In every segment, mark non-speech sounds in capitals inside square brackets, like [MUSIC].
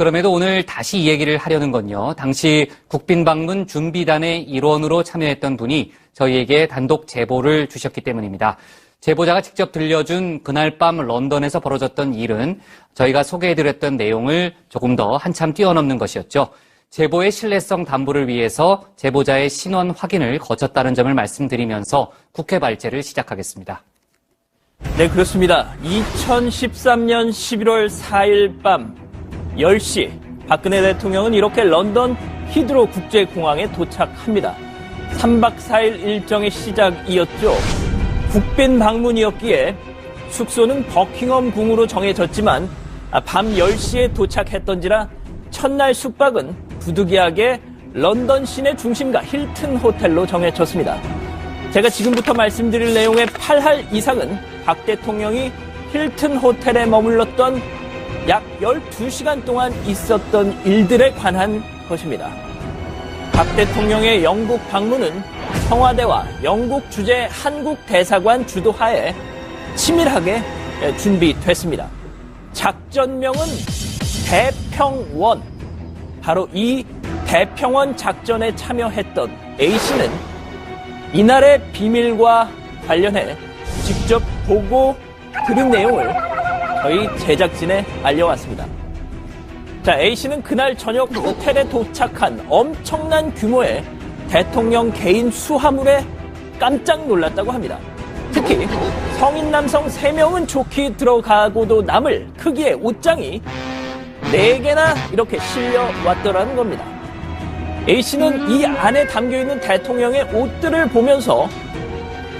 그럼에도 오늘 다시 이 얘기를 하려는 건요. 당시 국빈 방문 준비단의 일원으로 참여했던 분이 저희에게 단독 제보를 주셨기 때문입니다. 제보자가 직접 들려준 그날 밤 런던에서 벌어졌던 일은 저희가 소개해드렸던 내용을 조금 더 한참 뛰어넘는 것이었죠. 제보의 신뢰성 담보를 위해서 제보자의 신원 확인을 거쳤다는 점을 말씀드리면서 국회 발제를 시작하겠습니다. 네, 그렇습니다. 2013년 11월 4일 밤 10시 박근혜 대통령은 이렇게 런던 히드로 국제공항에 도착합니다. 3박 4일 일정의 시작이었죠. 국빈 방문이었기에 숙소는 버킹엄 궁으로 정해졌지만 아, 밤 10시에 도착했던지라 첫날 숙박은 부득이하게 런던 시내 중심가 힐튼 호텔로 정해졌습니다. 제가 지금부터 말씀드릴 내용의 8할 이상은 박 대통령이 힐튼 호텔에 머물렀던 약 12시간 동안 있었던 일들에 관한 것입니다. 박 대통령의 영국 방문은 청와대와 영국 주재 한국 대사관 주도하에 치밀하게 준비됐습니다. 작전명은 대평원. 바로 이 대평원 작전에 참여했던 A씨는 이날의 비밀과 관련해 직접 보고 들은 내용을 저희 제작진에 알려왔습니다. 자, A씨는 그날 저녁 호텔에 도착한 엄청난 규모의 대통령 개인 수화물에 깜짝 놀랐다고 합니다. 특히 성인 남성 3명은 좋게 들어가고도 남을 크기의 옷장이 4개나 이렇게 실려왔더라는 겁니다. A씨는 이 안에 담겨있는 대통령의 옷들을 보면서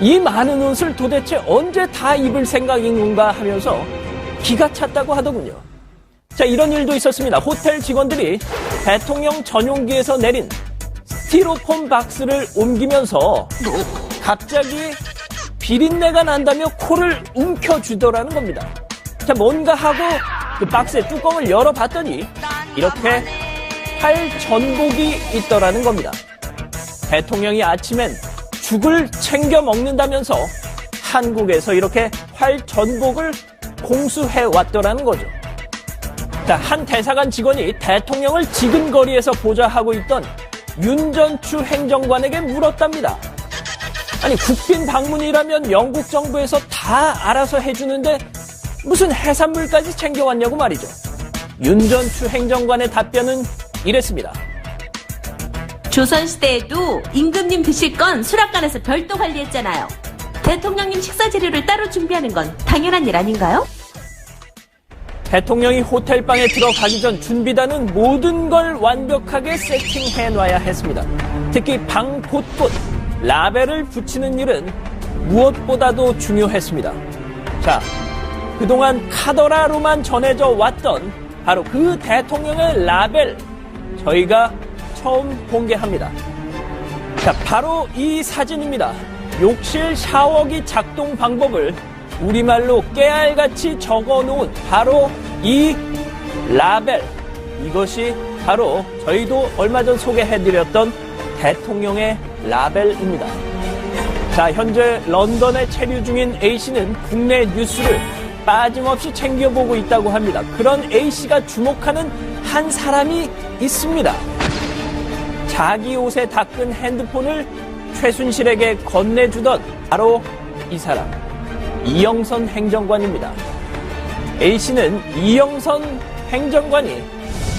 이 많은 옷을 도대체 언제 다 입을 생각인 건가 하면서 기가 찼다고 하더군요. 자, 이런 일도 있었습니다. 호텔 직원들이 대통령 전용기에서 내린 스티로폼 박스를 옮기면서 갑자기 비린내가 난다며 코를 움켜쥐더라는 겁니다. 자, 뭔가 하고 그 박스의 뚜껑을 열어봤더니 이렇게 활 전복이 있더라는 겁니다. 대통령이 아침엔 죽을 챙겨 먹는다면서 한국에서 이렇게 활 전복을 공수해 왔더라는 거죠. 자, 한 대사관 직원이 대통령을 지근거리에서 보좌하고 있던 윤전추 행정관에게 물었답니다. 아니, 국빈 방문이라면 영국 정부에서 다 알아서 해주는데 무슨 해산물까지 챙겨왔냐고 말이죠. 윤전추 행정관의 답변은 이랬습니다. 조선시대에도 임금님 드실 건 수락관에서 별도 관리했잖아요. 대통령님 식사 재료를 따로 준비하는 건 당연한 일 아닌가요? 대통령이 호텔방에 들어가기 전 준비단은 모든 걸 완벽하게 세팅해 놔야 했습니다. 특히 방 곳곳 라벨을 붙이는 일은 무엇보다도 중요했습니다. 자, 그동안 카더라로만 전해져 왔던 바로 그 대통령의 라벨 저희가 처음 공개합니다. 자, 바로 이 사진입니다. 욕실 샤워기 작동 방법을 우리말로 깨알같이 적어 놓은 바로 이 라벨. 이것이 바로 저희도 얼마 전 소개해드렸던 대통령의 라벨입니다. 자, 현재 런던에 체류 중인 A씨는 국내 뉴스를 빠짐없이 챙겨보고 있다고 합니다. 그런 A씨가 주목하는 한 사람이 있습니다. 자기 옷에 닦은 핸드폰을 최순실에게 건네주던 바로 이 사람. 이영선 행정관입니다. A씨는 이영선 행정관이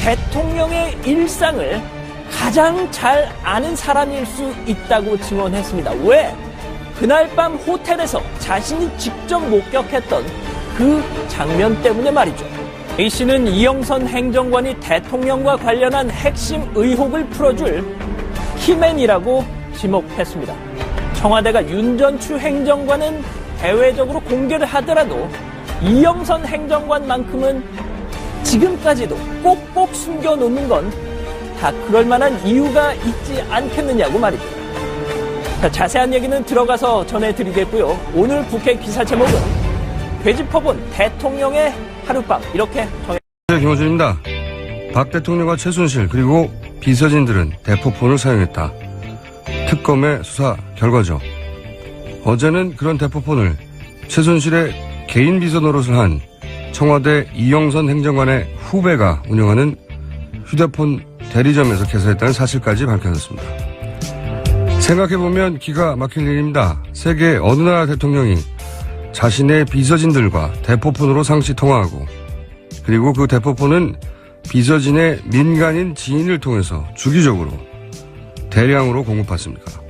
대통령의 일상을 가장 잘 아는 사람일 수 있다고 증언했습니다. 왜? 그날 밤 호텔에서 자신이 직접 목격했던 그 장면 때문에 말이죠. A씨는 이영선 행정관이 대통령과 관련한 핵심 의혹을 풀어줄 키맨이라고 지목했습니다. 청와대가 윤 전 추 행정관은 대외적으로 공개를 하더라도 이영선 행정관만큼은 지금까지도 꼭꼭 숨겨놓는 건 다 그럴 만한 이유가 있지 않겠느냐고 말이죠. 자, 자세한 얘기는 들어가서 전해드리겠고요. 오늘 국회 기사 제목은 되짚어본 대통령의 하룻밤 이렇게 정해. 네, 김호준입니다. 박 대통령과 최순실 그리고 비서진들은 대포폰을 사용했다. 특검의 수사 결과죠. 어제는 그런 대포폰을 최순실의 개인 비서 노릇을 한 청와대 이영선 행정관의 후배가 운영하는 휴대폰 대리점에서 개설했다는 사실까지 밝혀졌습니다. 생각해보면 기가 막힐 일입니다. 세계 어느 나라 대통령이 자신의 비서진들과 대포폰으로 상시 통화하고 그리고 그 대포폰은 비서진의 민간인 지인을 통해서 주기적으로 대량으로 공급받습니까?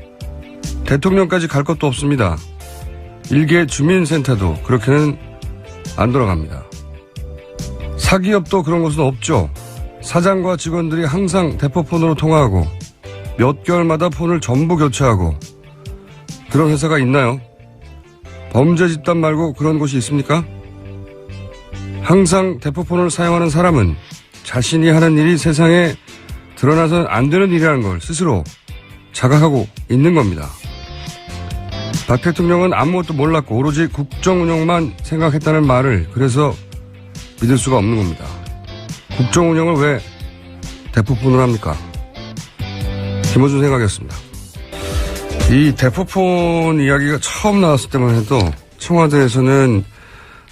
대통령까지 갈 것도 없습니다. 일개 주민센터도 그렇게는 안 돌아갑니다. 사기업도 그런 곳은 없죠. 사장과 직원들이 항상 대포폰으로 통화하고 몇 개월마다 폰을 전부 교체하고 그런 회사가 있나요? 범죄 집단 말고 그런 곳이 있습니까? 항상 대포폰을 사용하는 사람은 자신이 하는 일이 세상에 드러나선 안 되는 일이라는 걸 스스로 자각하고 있는 겁니다. 박 대통령은 아무것도 몰랐고 오로지 국정 운영만 생각했다는 말을 그래서 믿을 수가 없는 겁니다. 국정 운영을 왜 대포폰으로 합니까? 김호준 생각이었습니다. 이 대포폰 이야기가 처음 나왔을 때만 해도 청와대에서는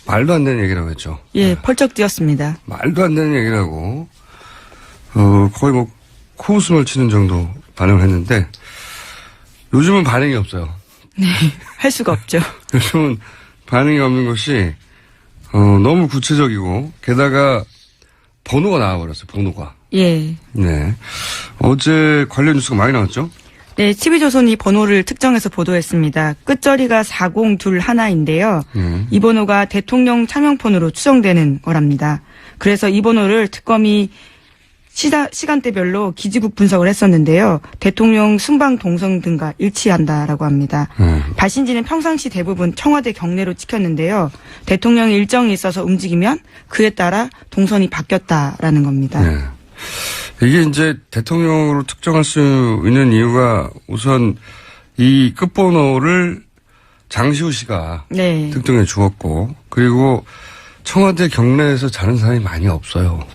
말도 안 되는 얘기라고 했죠. 예, 펄쩍 뛰었습니다. 말도 안 되는 얘기라고 어, 거의 뭐 코웃음을 치는 정도 반응을 했는데 요즘은 반응이 없어요. [LAUGHS] 할 수가 없죠. [LAUGHS] 요즘은 반응이 없는 것이 어, 너무 구체적이고 게다가 번호가 나와버렸어요. 번호가. 예. 네. 어제 관련 뉴스가 많이 나왔죠? 네, TV조선이 번호를 특정해서 보도했습니다. 끝자리가 4021인데요. 음. 이 번호가 대통령 차명폰으로 추정되는 거랍니다. 그래서 이 번호를 특검이 시다, 시간대별로 기지국 분석을 했었는데요. 대통령 순방 동선 등과 일치한다라고 합니다. 음. 발신지는 평상시 대부분 청와대 경내로 찍혔는데요. 대통령의 일정이 있어서 움직이면 그에 따라 동선이 바뀌었다라는 겁니다. 네. 이게 이제 대통령으로 특정할 수 있는 이유가 우선 이 끝번호를 장시호 씨가 네. 특정해 주었고 그리고 청와대 경내에서 자는 사람이 많이 없어요.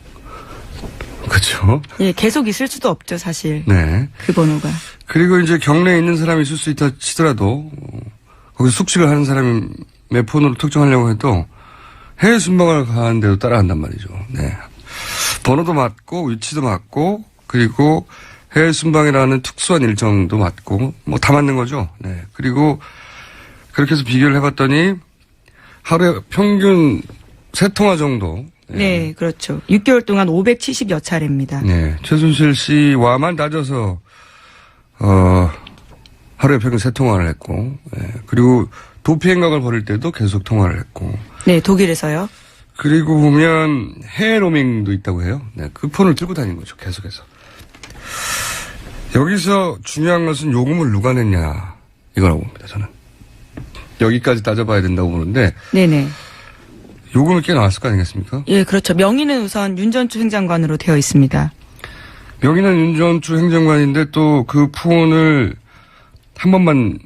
그렇죠? 예, 계속 있을 수도 없죠, 사실. 네. 그 번호가. 그리고 이제 경내에 있는 사람이 있을 수 있다 치더라도 어, 거기서 숙식을 하는 사람의 폰으로 특정하려고 해도 해외 순방을 가는데도 따라간단 말이죠. 네. 번호도 맞고 위치도 맞고 그리고 해외 순방이라는 특수한 일정도 맞고 뭐 다 맞는 거죠. 네. 그리고 그렇게 해서 비교를 해봤더니 하루에 평균 세 통화 정도 네, 그렇죠. 6개월 동안 570여 차례입니다. 네, 최순실 씨와만 따져서 어 하루에 평균 세 통화를 했고, 예, 그리고 도피 행각을 벌일 때도 계속 통화를 했고, 네, 독일에서요. 그리고 보면 해외 로밍도 있다고 해요. 네, 그 폰을 들고 다니는 거죠, 계속해서. 여기서 중요한 것은 요금을 누가 냈냐 이거라고 봅니다. 저는 여기까지 따져봐야 된다고 보는데 네네. 요금이 꽤 나왔을 거 아니겠습니까? 예, 그렇죠. 명의는 우선 윤전추 행장관으로 되어 있습니다. 여기는 윤전추 행정관인데 또 그 폰을 한 번만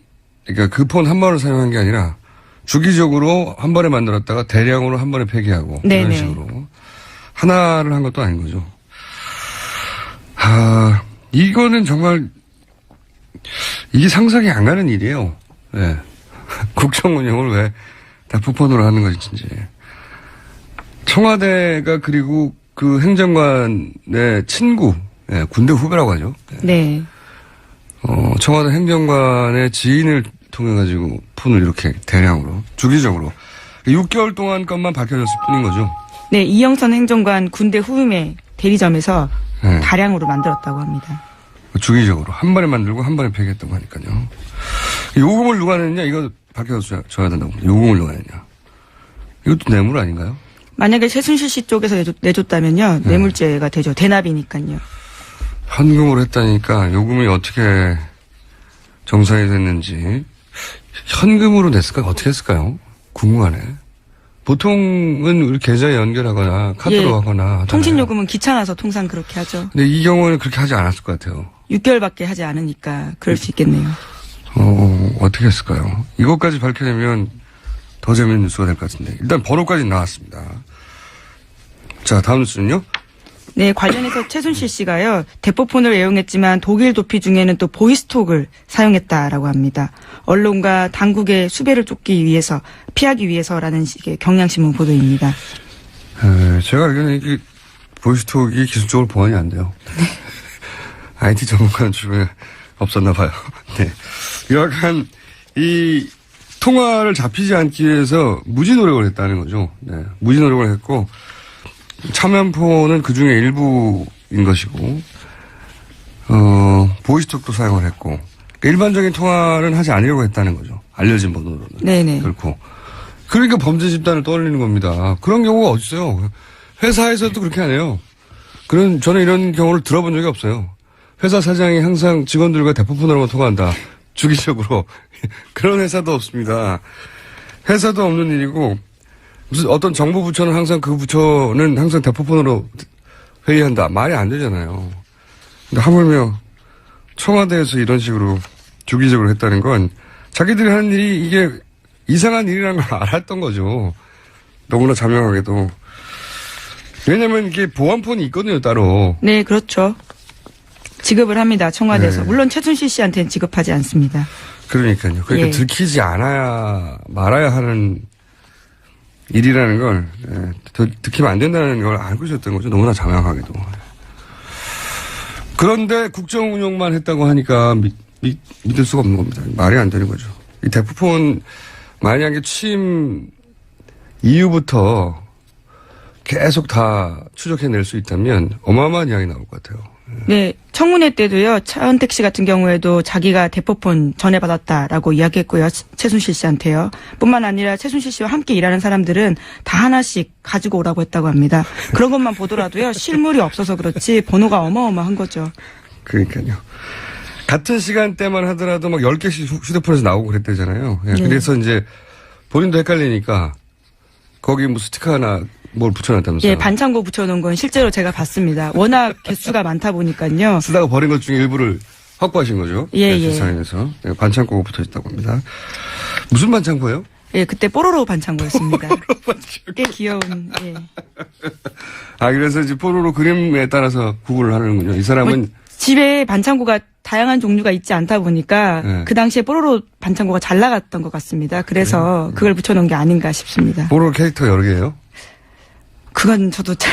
그러니까 그 폰 한 번을 사용한 게 아니라 주기적으로 한 번에 만들었다가 대량으로 한 번에 폐기하고 이런 네네. 식으로 하나를 한 것도 아닌 거죠. 아 이거는 정말 이게 상상이 안 가는 일이에요. [LAUGHS] 네. 국정 운영을 왜 대포폰으로 하는 것인지. 청와대가 그리고 그 행정관의 친구, 예, 군대 후배라고 하죠. 예. 네. 어, 청와대 행정관의 지인을 통해 가지고 폰을 이렇게 대량으로 주기적으로 6개월 동안 것만 밝혀졌을 뿐인 거죠. 네, 이영선 행정관 군대 후임의 대리점에서 예. 다량으로 만들었다고 합니다. 주기적으로 한 번에 만들고 한 번에 폐기했다고 하니까요. 요금을 누가 냈냐 이거 밝혀줘야 된다고. 요금을 누가 냈냐. 이것도 뇌물 아닌가요? 만약에 최순실 씨 쪽에서 내줬, 다면요 네. 뇌물죄가 되죠. 대납이니까요. 현금으로 했다니까 요금이 어떻게 정산이 됐는지 현금으로 냈을까 어떻게 했을까요? 궁금하네. 보통은 우리 계좌에 연결하거나 카드로 예, 하거나 하잖아요. 통신 요금은 귀찮아서 통상 그렇게 하죠. 근데 이 경우는 그렇게 하지 않았을 것 같아요. 6개월밖에 하지 않으니까 그럴 수 있겠네요. 어, 어떻게 했을까요? 이것까지 밝혀내면 더 재밌는 뉴스가 될 것 같은데. 일단 번호까지 나왔습니다. 자, 다음 뉴스는요? 네, 관련해서 최순실 씨가요, 대포폰을 애용했지만 독일 도피 중에는 또 보이스톡을 사용했다라고 합니다. 언론과 당국의 수배를 쫓기 위해서, 피하기 위해서라는 식의 경향신문 보도입니다. 에, 제가 알기로는 이게 보이스톡이 기술적으로 보완이 안 돼요. IT 전문가는 주변에 없었나 봐요. [LAUGHS] 네. 여하간 이 통화를 잡히지 않기 위해서 무지 노력을 했다는 거죠. 네. 무지 노력을 했고 참여포는 그 중에 일부인 것이고 어 보이스톡도 사용을 했고 그러니까 일반적인 통화는 하지 않으려고 했다는 거죠. 알려진 번호로는. 네네. 그렇고. 그러니까 범죄 집단을 떠올리는 겁니다. 그런 경우가 어딨어요. 회사에서도 그렇게 안 해요. 그런, 저는 이런 경우를 들어본 적이 없어요. 회사 사장이 항상 직원들과 대포폰으로만 통화한다. 주기적으로. [LAUGHS] 그런 회사도 없습니다. 회사도 없는 일이고, 무슨 어떤 정부 부처는 항상 그 부처는 항상 대포폰으로 회의한다. 말이 안 되잖아요. 근데 하물며 청와대에서 이런 식으로 주기적으로 했다는 건 자기들이 하는 일이 이게 이상한 일이라는 걸 알았던 거죠. 너무나 자명하게도. 왜냐면 이게 보안폰이 있거든요, 따로. 네, 그렇죠. 지급을 합니다. 청와대에서. 네. 물론 최순실 씨한테는 지급하지 않습니다. 그러니까요. 그러니까 예. 들키지 않아야, 말아야 하는 일이라는 걸, 예, 들- 들키면 안 된다는 걸 알고 있었던 거죠. 너무나 자명하게도. 그런데 국정 운영만 했다고 하니까 믿, 믿, 믿 을 수가 없는 겁니다. 말이 안 되는 거죠. 이 대포폰 만약에 취임 이후부터 계속 다 추적해낼 수 있다면 어마어마한 양이 나올 것 같아요. 네, 청문회 때도요, 차은택 씨 같은 경우에도 자기가 대포폰 전해 받았다라고 이야기했고요, 최- 최순실 씨한테요. 뿐만 아니라 최순실 씨와 함께 일하는 사람들은 다 하나씩 가지고 오라고 했다고 합니다. 그런 것만 보더라도요, 실물이 없어서 그렇지 번호가 어마어마한 거죠. 그러니까요. 같은 시간대만 하더라도 막 10개씩 휴- 휴대폰에서 나오고 그랬대잖아요. 예, 네. 그래서 이제 본인도 헷갈리니까 거기 뭐 스티커 하나 뭘 붙여놨다면서요. 예, 반창고 붙여놓은 건 실제로 제가 봤습니다. 워낙 개수가 많다 보니까요. 쓰다가 버린 것 중에 일부를 확보하신 거죠. 예, 네, 예. 세상에서 네, 반창고가 붙어 있다고 합니다. 무슨 반창고예요? 예, 그때 뽀로로 반창고였습니다. 꽤 귀여운, 예. 아 그래서 이제 포로로 그림에 따라서 구분을 하는군요. 이 사람은 뭐, 집에 반창고가 다양한 종류가 있지 않다 보니까 네. 그 당시에 뽀로로 반창고가 잘 나갔던 것 같습니다. 그래서 그걸 붙여놓은 게 아닌가 싶습니다. 포로 캐릭터 여러 개예요. 그건 저도 잘,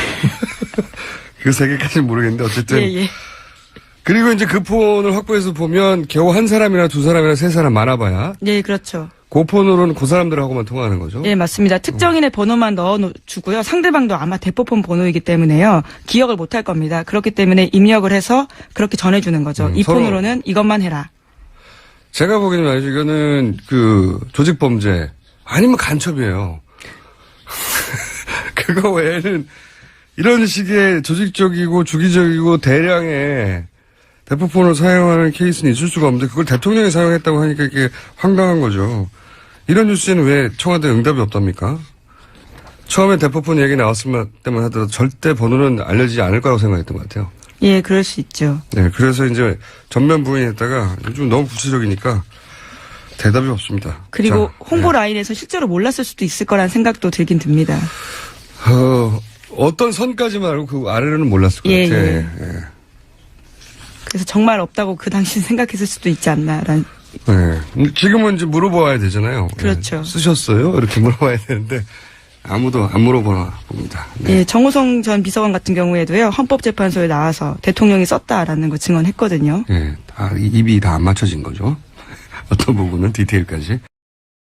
그세 개까지는 모르겠는데 어쨌든 예, 예. 그리고 이제 그 폰을 확보해서 보면 겨우 한 사람이나 두 사람이나 세 사람 많아봐야 예, 그렇죠. 그 폰으로는 그 사람들하고만 통화하는 거죠. 예, 맞습니다. 특정인의 번호만 넣어주고요. 상대방도 아마 대포폰 번호이기 때문에요. 기억을 못할 겁니다. 그렇기 때문에 입력을 해서 그렇게 전해주는 거죠. 음, 이 폰으로는 이것만 해라. 제가 보기에는 말이죠. 이거는 그 조직 범죄 아니면 간첩이에요. 그거 외에는 이런 식의 조직적이고 주기적이고 대량의 대포폰을 사용하는 케이스는 있을 수가 없는데 그걸 대통령이 사용했다고 하니까 이게 황당한 거죠. 이런 뉴스에는 왜 청와대 응답이 없답니까? 처음에 대포폰 얘기 나왔을 때만 하더라도 절대 번호는 알려지지 않을 거라고 생각했던 것 같아요. 예, 그럴 수 있죠. 네, 그래서 이제 전면 부인했다가 요즘 너무 구체적이니까 대답이 없습니다. 그리고 자, 홍보 라인에서 실제로 몰랐을 수도 있을 거란 생각도 들긴 듭니다. 네. 어, 어떤 선까지만 알고 그 아래로는 몰랐을 것 예, 같아요. 예. 예. 그래서 정말 없다고 그 당시 생각했을 수도 있지 않나라는. 네. 지금은 이제 물어봐야 되잖아요. 그렇죠. 예. 쓰셨어요? 이렇게 [LAUGHS] 물어봐야 되는데 아무도 안 물어보나 봅니다. 네. 예, 정호성 전 비서관 같은 경우에도요 헌법재판소에 나와서 대통령이 썼다라는 거 증언했거든요. 예. 다 입이 다 안 맞춰진 거죠. [LAUGHS] 어떤 부분은 디테일까지.